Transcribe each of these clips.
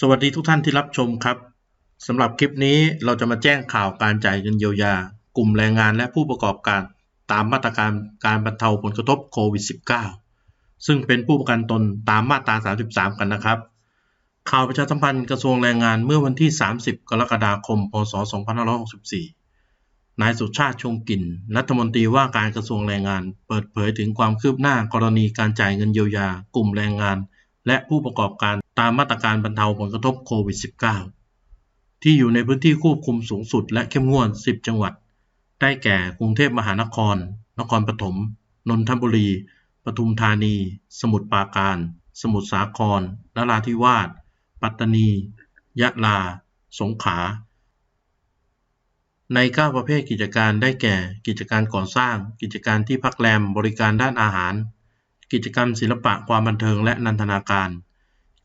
สวัสดีทุกท่านที่รับชมครับสำหรับคลิปนี้เราจะมาแจ้งข่าวการจ่ายเงินเยียวยา กลุ่มแรงงานและผู้ประกอบการตามมาตรการการบรรเทาผลกระทบโควิด -19 ซึ่งเป็นผู้ประกันตนตามมาตรา 33 กันนะครับ ข่าวประชาสัมพันธ์กระทรวงแรงงานเมื่อวันที่ 30 กรกฎาคม พศ 2564 นายสุชาติชงกลิ่น รัฐมนตรีว่าการกระทรวงแรงงาน เปิดเผยถึงความคืบหน้ากรณีการจ่ายเงินเยียวยา กลุ่มแรงงาน และผู้ประกอบการ ตามมาตรการบรรเทาผลกระทบโควิด -19 ที่อยู่ในพื้นที่ควบคุมสูงสุดและเข้มงวด 10 จังหวัด ได้แก่กรุงเทพมหานคร นครปฐม นนทบุรี ปทุมธานี สมุทรปราการ สมุทรสาครนราธิวาส ปัตตานี ยะลา สงขลา ใน 9 ประเภทกิจการได้แก่ กิจการก่อสร้าง กิจการที่พักแรม บริการด้านอาหาร กิจกรรมศิลปะความบันเทิงและนันทนาการ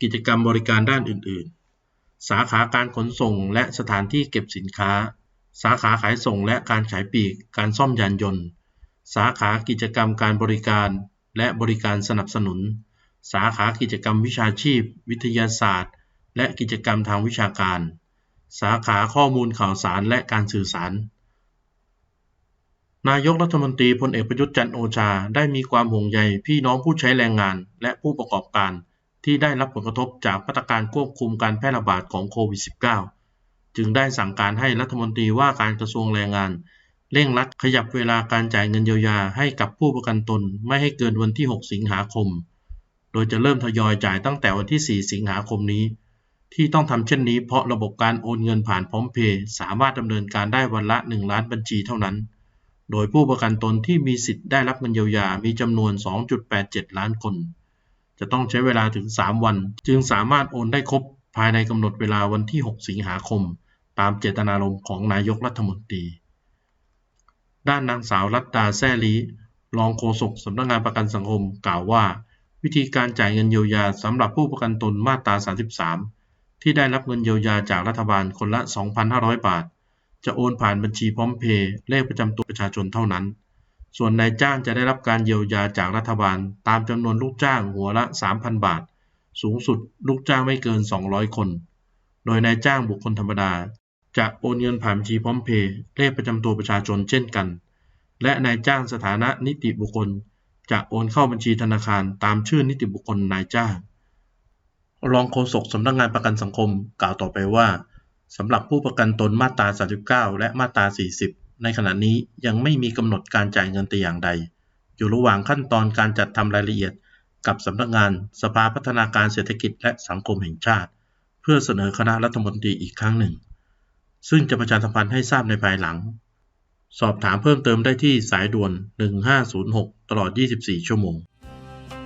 กิจกรรมบริการด้านอื่น ๆ สาขาการขนส่งและสถานที่เก็บสินค้า สาขาขายส่งและการขายปลีก การซ่อมยานยนต์ สาขากิจกรรมการบริการ และบริการสนับสนุน สาขากิจกรรมวิชาชีพ วิทยาศาสตร์ และกิจกรรมทางวิชาการ สาขาข้อมูลข่าวสารและการสื่อสาร นายกรัฐมนตรีพลเอกประยุทธ์จันทร์โอชา ได้มีความห่วงใยพี่น้องผู้ใช้แรงงานและผู้ประกอบการ ที่ได้รับผลกระทบจากมาตรการควบคุมการแพร่ระบาดของโควิด -19 จึงได้สั่งการให้รัฐมนตรีว่าการกระทรวงแรงงาน เร่งรัดขยับเวลาการจ่ายเงินเยียวยาให้กับผู้ประกันตนไม่ให้เกินวันที่ 6 สิงหาคม โดยจะเริ่มทยอยจ่ายตั้งแต่วันที่ 4 สิงหาคมนี้ ที่ต้องทำเช่นนี้เพราะระบบการโอนเงินผ่านพร้อมเพย์สามารถดำเนินการได้วันละ 1 ล้านบัญชีเท่านั้น โดยผู้ประกันตนที่มีสิทธิ์ได้รับเงินเยียวยามีจำนวน 2.87 ล้านคน จะต้องใช้เวลาถึง 3 วัน จึงสามารถโอนได้ครบภายในกำหนดเวลาวันที่ 6 สิงหาคม ตามเจตนารมณ์ของนายกรัฐมนตรี ด้านนางสาวรัตดาแซ่ลีรองโฆษกสำนักงานประกันสังคมกล่าวว่า วิธีการจ่ายเงินเยียวยาสำหรับผู้ประกันตนมาตรา 33 ที่ได้รับเงินเยียวยาจากรัฐบาลคนละ 2,500 บาท จะโอนผ่านบัญชีพร้อมเพย์เลขประจำตัวประชาชนเท่านั้น ส่วนนายจ้างจะได้รับการเยียวยาจากรัฐบาล ตามจำนวนลูกจ้างหัวละ 3,000 บาท สูงสุดลูกจ้างไม่เกิน 200 คน โดยนายจ้างบุคคลธรรมดา จะโอนเงินผ่านบัญชีพร้อมเพย์เลขประจำตัวประชาชนเช่นกัน และนายจ้างสถานะนิติบุคคล จะโอนเข้าบัญชีธนาคารตามชื่อนิติบุคคลนายจ้าง รองโฆษกสำนักงานประกันสังคมกล่าวต่อไปว่าสำหรับผู้ประกันตนมาตรา 39 และมาตรา 40 ในขณะนี้ยังไม่มีกำหนดการจ่ายเงินแต่อย่างใด อยู่ระหว่างขั้นตอนการจัดทำรายละเอียดกับสำนักงานสภาพัฒนาการเศรษฐกิจและสังคมแห่งชาติ เพื่อเสนอคณะรัฐมนตรีอีกครั้งหนึ่ง ซึ่งจะประชาสัมพันธ์ให้ทราบในภายหลัง สอบถามเพิ่มเติมได้ที่สายด่วน 1506 ตลอด 24 ชั่วโมง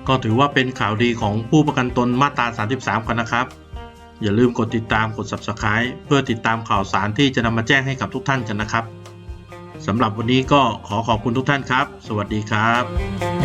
ก็ถือว่าเป็นข่าวดีของผู้ประกันตนมาตรา 33 กันนะครับ อย่าลืมกดติดตามกด Subscribe เพื่อติดตามข่าวสารที่จะนำมาแจ้งให้กับทุกท่านกันนะครับ สำหรับวันนี้ก็ขอขอบคุณทุกท่านครับ สวัสดีครับ